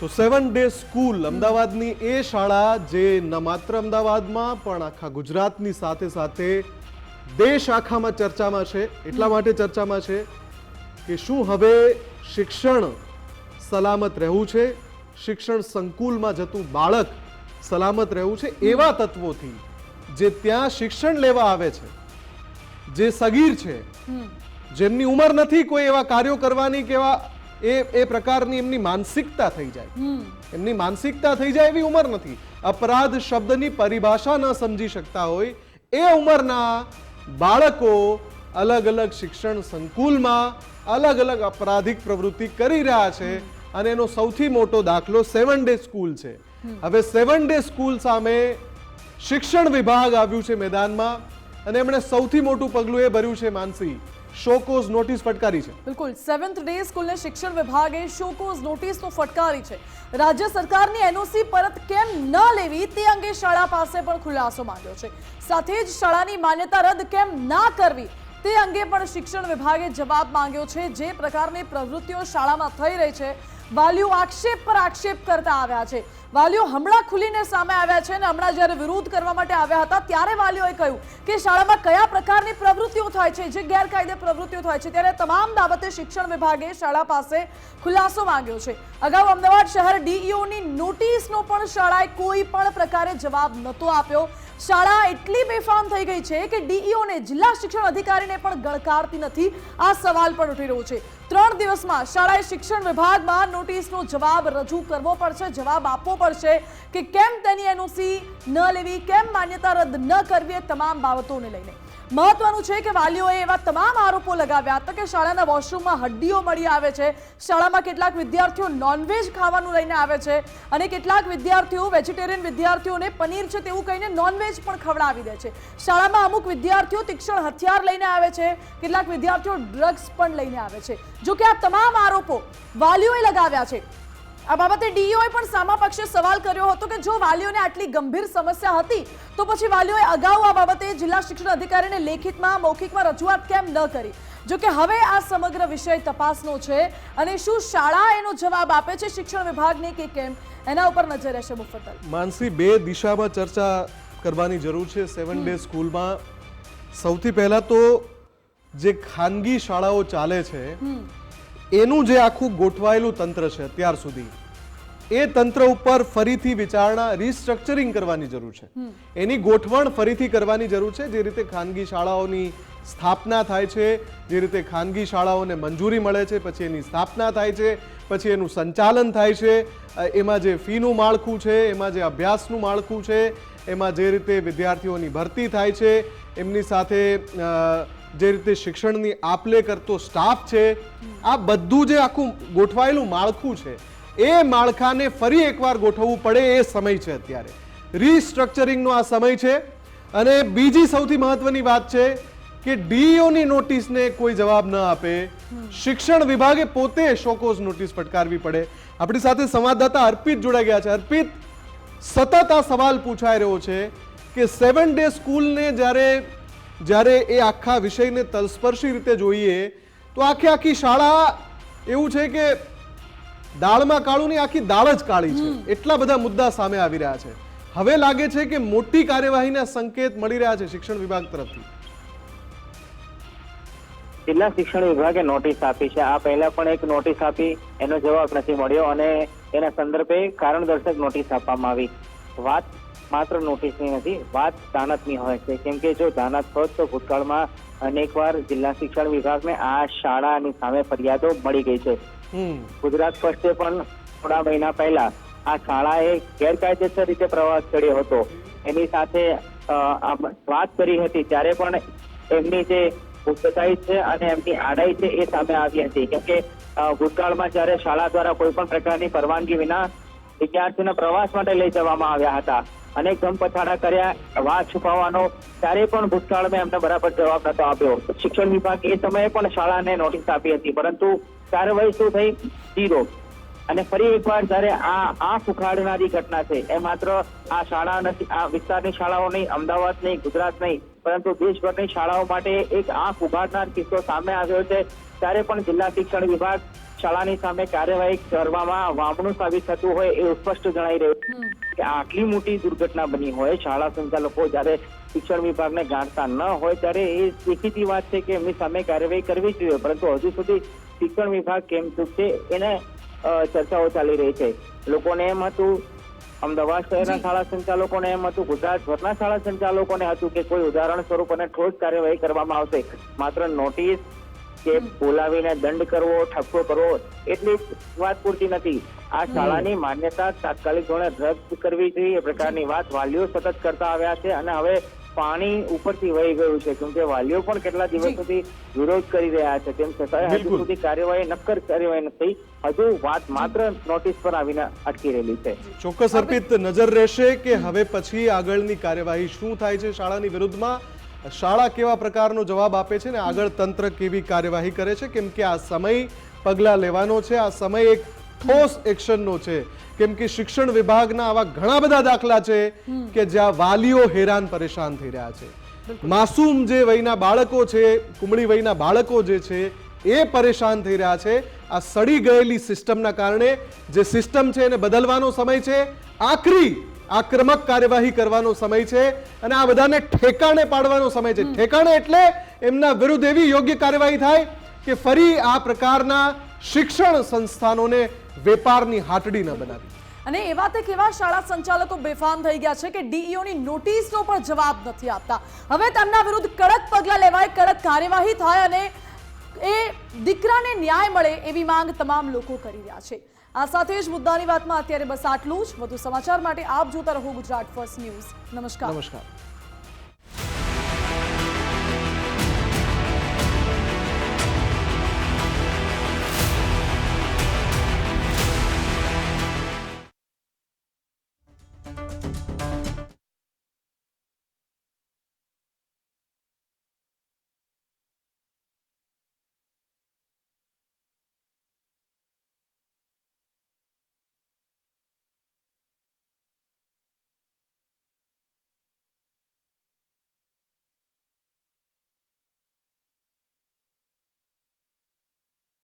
તો seven day school અમદાવાદની એ શાળા જે ન માત્ર અમદાવાદમાં પણ આખા ગુજરાતની સાથે સાથે દેશ આખામાં ચર્ચામાં છે. એટલા માટે ચર્ચામાં છે કે શું હવે શિક્ષણ સલામત રહેવું છે? શિક્ષણ સંકુલમાં જતું બાળક સલામત રહેવું છે? એવા તત્વોથી જે ત્યાં શિક્ષણ લેવા આવે છે જે સગીર છે જેમની ઉંમર નથી કોઈ એવા કાર્યો કરવાની કે એવા એ એ પ્રકારની એમની માનસિકતા થઈ જાય. એમની માનસિકતા થઈ જાય એવી ઉંમર નથી. અપરાધ શબ્દની પરિભાષા ન સમજી શકતા હોય એ ઉંમરના બાળકો અલગ અલગ શિક્ષણ સંકુલમાં અલગ અલગ અપરાધિક પ્રવૃત્તિ કરી રહ્યા છે અને એનો સૌથી મોટો દાખલો સેવન ડે સ્કૂલ છે. હવે સેવન ડે સ્કૂલ સામે શિક્ષણ વિભાગ આવ્યું છે મેદાનમાં અને એમણે સૌથી મોટું પગલું એ ભર્યું છે માનસી. શોકોઝ નોટિસ ફટકારી છે. બિલકુલ. સેવન્થ ડે સ્કૂલને શિક્ષણ વિભાગે શોકોઝ નોટિસ તો ફટકારી છે. રાજ્ય સરકારની એનઓસી પરત કેમ ન લેવી તે અંગે શાળા પાસે પણ ખુલાસો માંગ્યો છે. સાથે જ શાળાની માન્યતા રદ કેમ ના કરવી તે અંગે પણ શિક્ષણ વિભાગે જવાબ માંગ્યો છે. જે પ્રકારની પ્રવૃત્તિઓ શાળામાં થઈ રહી છે, વાલીઓ આક્ષેપ પર આક્ષેપ કરતા આવ્યા છે. વાલીઓ હમણાં ખુલીને સામે આવ્યા છે અને હમણાં જ્યારે વિરોધ કરવા માટે આવ્યા હતા, ત્યારે વાલીઓએ કહ્યું કે શાળામાં કયા પ્રકારની પ્રવૃત્તિઓ થાય છે, જે ગેરકાયદે પ્રવૃત્તિઓ થાય છે, ત્યારે તમામ બાબતે શિક્ષણ વિભાગે શાળા પાસે ખુલાસો માંગ્યો છે. અગાઉ અમદાવાદ શહેર ડીઈઓની નોટિસનો પણ શાળાએ કોઈ પણ પ્રકારે જવાબ નહોતો આપ્યો. શાળા એટલી બેફામ થઈ ગઈ છે કે ડીઈઓને જિલ્લા શિક્ષણ અધિકારીને પણ ગણકારતી નથી. આ સવાલ પણ ઉઠી રહ્યો છે. ત્રણ દિવસમાં શાળાએ શિક્ષણ વિભાગમાં નોટિસનો જવાબ રજૂ કરવો પડશે, જવાબ આપવો પડશે કે કેમ તેની એનઓસી ન લેવી, કેમ માન્યતા રદ ન કરવી એ તમામ બાબતોને લઈને. મહત્વનું છે કે વાલીઓએ એવા તમામ આરોપો લગાવ્યા હતા કે શાળાના વોશરૂમમાં હડ્ડીઓ મળી આવે છે, શાળામાં કેટલાક વિદ્યાર્થીઓ નોનવેજ ખાવાનું લઈને આવે છે અને કેટલાક વિદ્યાર્થીઓ વેજીટેરિયન વિદ્યાર્થીઓને પનીર છે તેવું કહીને નોનવેજ પણ ખવડાવી દે છે. શાળામાં અમુક વિદ્યાર્થીઓ તીક્ષણ હથિયાર લઈને આવે છે, કેટલાક વિદ્યાર્થીઓ ડ્રગ્સ પણ લઈને આવે છે. જો કે આ તમામ આરોપો વાલીઓએ લગાવ્યા છે. આ બાબતે ડીઓએ પણ સામા પક્ષે સવાલ કર્યો હતો કે જો વાલીઓને આટલી ગંભીર સમસ્યા હતી તો પછી વાલીઓએ અગાઉ આ બાબતે જિલ્લા શિક્ષણ અધિકારીને લેખિતમાં મૌખિકમાં રજૂઆત કેમ ન કરી? જો કે હવે આ સમગ્ર વિષય તપાસનો છે અને શું શાળા એનો જવાબ આપે છે શિક્ષણ વિભાગને કે કેમ? એના ઉપર નજર રહેશે મુફતલ. માનસી બે દિશામાં ચર્ચા કરવાની જરૂર છે. સેવન ડે સ્કૂલમાં સૌથી પહેલા તો જે ખાનગી શાળાઓ ચાલે છે એનું જે આખું ગોઠવાયેલું તંત્ર છે અત્યાર સુધી એ તંત્ર ઉપર ફરીથી વિચારણા રિસ્ટ્રક્ચરિંગ કરવાની જરૂર છે. એની ગોઠવણ ફરીથી કરવાની જરૂર છે. જે રીતે ખાનગી શાળાઓની સ્થાપના થાય છે જે રીતે ખાનગી શાળાઓને મંજૂરી મળે છે પછી એની સ્થાપના થાય છે પછી એનું સંચાલન થાય છે એમાં જે ફીનું માળખું છે એમાં જે અભ્યાસનું માળખું છે એમાં જે રીતે વિદ્યાર્થીઓની ભરતી થાય છે એમની સાથે જે રીતે શિક્ષણની આપલે કરતો સ્ટાફ છે, આ બધું જે આખું ગોઠવાયેલું માળખું છે, એ માળખાને ફરી એકવાર ગોઠવવું પડે એ સમય છે અત્યારે. રીસ્ટ્રક્ચરિંગનો આ સમય છે અને બીજી સૌથી મહત્વની વાત છે કે ડીઈઓની નોટિસને કોઈ જવાબ ન આપે. શિક્ષણ વિભાગે પોતે શોકોઝ નોટિસ ફટકારવી પડે. આપણી સાથે સંવાદદાતા અર્પિત જોડાઈ ગયા છે. અર્પિત, સતત આ સવાલ પૂછાઈ રહ્યો છે કે સેવન ડે સ્કૂલને જ્યારે જ્યારે એ આખા વિષયને તલસ્પર્શી રીતે જોઈએ તો આખી આખી શાળા એવું છે કે દાળમાં કાળું ની આખી દાળ જ કાળી છે. એટલા બધા મુદ્દા સામે આવી રહ્યા છે. હવે લાગે છે કે મોટી કાર્યવાહીના સંકેત મળી રહ્યા છે શિક્ષણ વિભાગ તરફથી. જિલ્લા શિક્ષણ વિભાગે નોટિસ આપી છે. આ પહેલા પણ એક નોટિસ આપી એનો જવાબ નથી મળ્યો અને એના સંદર્ભે કારણદર્શક નોટિસ આપવામાં આવી. વાત માત્ર નોટિસની નથી વાત દાનતની હોય છે. કેમ કે જો દાનત હોત તો ભૂતકાળમાં અનેકવાર જિલ્લા શિક્ષણ વિભાગને આ શાળાની સામે ફરિયાદો મળી ગઈ છે. ગુજરાત ફર્સ્ટે પણ થોડા મહિના પહેલા આ શાળાએ ગેરકાયદેસર રીતે પ્રવાસ કર્યો હતો. એની સાથે વાત કરી હતી ત્યારે પણ એમની જે ગુપ્તતાઈ છે અને એમની આડાઈ છે એ સામે આવી હતી. કેમ કે ભૂતકાળમાં જ્યારે શાળા દ્વારા કોઈ પણ પ્રકારની પરવાનગી વિના વિદ્યાર્થીઓને પ્રવાસ માટે લઈ જવામાં આવ્યા હતા. અનેક ધમપછાડા કર્યા, વાત છુપાવવાનો ત્યારે પણ ભૂતકાળમાં એમને બરાબર જવાબ નતો આપ્યો. શિક્ષણ વિભાગ એ સમયે પણ શાળાને નોટિસ આપી હતી, પરંતુ કાર્યવાહી શું થઈ? ઝીરો. અને ફરી એકવાર જ્યારે આ આ ઉખાડનારી ઘટના છે એ માત્ર આ શાળા નથી, આ વિસ્તારની શાળાઓ નહીં, અમદાવાદ નહીં, ગુજરાત નહીં પરંતુ દેશભરની શાળાઓ માટે એક આંખ ઉઘાડનાર કિસ્સો સામે આવ્યો છે. ત્યારે પણ જિલ્લા શિક્ષણ વિભાગ શાળાની સામે કાર્યવાહી કરવામાં વામણું સાબિત થતું હોય એવું સ્પષ્ટ જણાઈ રહ્યું છે. કે આટલી મોટી દુર્ઘટના બની હોય શાળા સંચાલકો જ્યારે શિક્ષણ વિભાગને જાણતા ન હોય ત્યારે એ દેખીતી વાત છે કે એમની સામે કાર્યવાહી કરવી જોઈએ. પરંતુ હજુ સુધી શિક્ષણ વિભાગ કેમ ચૂક છે એને ચર્ચાઓ ચાલી રહી છે. લોકોને એમ હતું અમદાવાદ શહેરના શાળા સંચાલકોને એમ હતું ગુજરાતભરના શાળા સંચાલકોને હતું કે કોઈ ઉદાહરણ સ્વરૂપ અને ઠોસ કાર્યવાહી કરવામાં આવશે. માત્ર નોટિસ કે બોલાવીને દંડ કરવો ઠપકો કરવો એટલી વાત પૂરતી નથી. આ શાળાની માન્યતા તાત્કાલિક ધોરણે રદ કરવી જોઈએ. એ પ્રકારની વાત વાલીઓ સતત કરતા આવ્યા છે અને હવે પાણી ઉપરથી વહી ગયું છે કેમ કે વાલીઓ પણ કેટલા. દિવસોથી વિરોધ કરી રહ્યા છે તેમ છતાં હજુ સુધી કાર્યવાહી નક્કર કાર્યવાહી નથી. હજુ વાત માત્ર નોટિસ પર આવીને અટકી રહેલી છે. ચોક્કસ અર્પિત નજર રહેશે કે હવે પછી આગળની કાર્યવાહી શું થાય છે શાળાની વિરુદ્ધમાં? શાળા કેવા પ્રકારનો જવાબ આપે છે ને આગળ તંત્ર કેવી કાર્યવાહી કરે છે? કેમ કે આ સમય પગલાં લેવાનો છે. આ સમય એક ઠોસ એક્શનનો છે. કેમ કે શિક્ષણ વિભાગના આવા ઘણા બધા દાખલા છે કે જ્યાં વાલીઓ હેરાન પરેશાન થઈ રહ્યા છે. માસૂમ જે વયના બાળકો છે કુમળી વયના બાળકો જે છે એ પરેશાન થઈ રહ્યા છે. આ સડી ગયેલી સિસ્ટમના કારણે જે સિસ્ટમ છે એને બદલવાનો સમય છે આખરી આક્રમક કાર્યવાહી કરવાનો સમય છે અને આ બધાને ઠેકાણે પાડવાનો સમય છે. ઠેકાણે એટલે એમના વિરુદ્ધ એવી યોગ્ય કાર્યવાહી થાય કે ફરી આ પ્રકારના શિક્ષણ સંસ્થાનોને વેપારની હાટડી ન બનાવી. અને એવા તે કેવા શાળા સંચાલકો બેફામ થઈ ગયા છે કે ડીઈઓની નોટિસનો પણ જવાબ નથી આપતા. હવે તેમના વિરુદ્ધ કડક પગલાં લેવાય કડક કાર્યવાહી થાય અને એ દીકરાને ન્યાય મળે એવી માંગ તમામ લોકો કરી રહ્યા છે. આ સાથે જ મુદ્દાની વાતમાં અત્યારે બસ આટલું જ. વધુ સમાચાર માટે આપ જોતા રહો ગુજરાત ફર્સ્ટ ન્યૂઝ. નમસ્કાર. નમસ્કાર.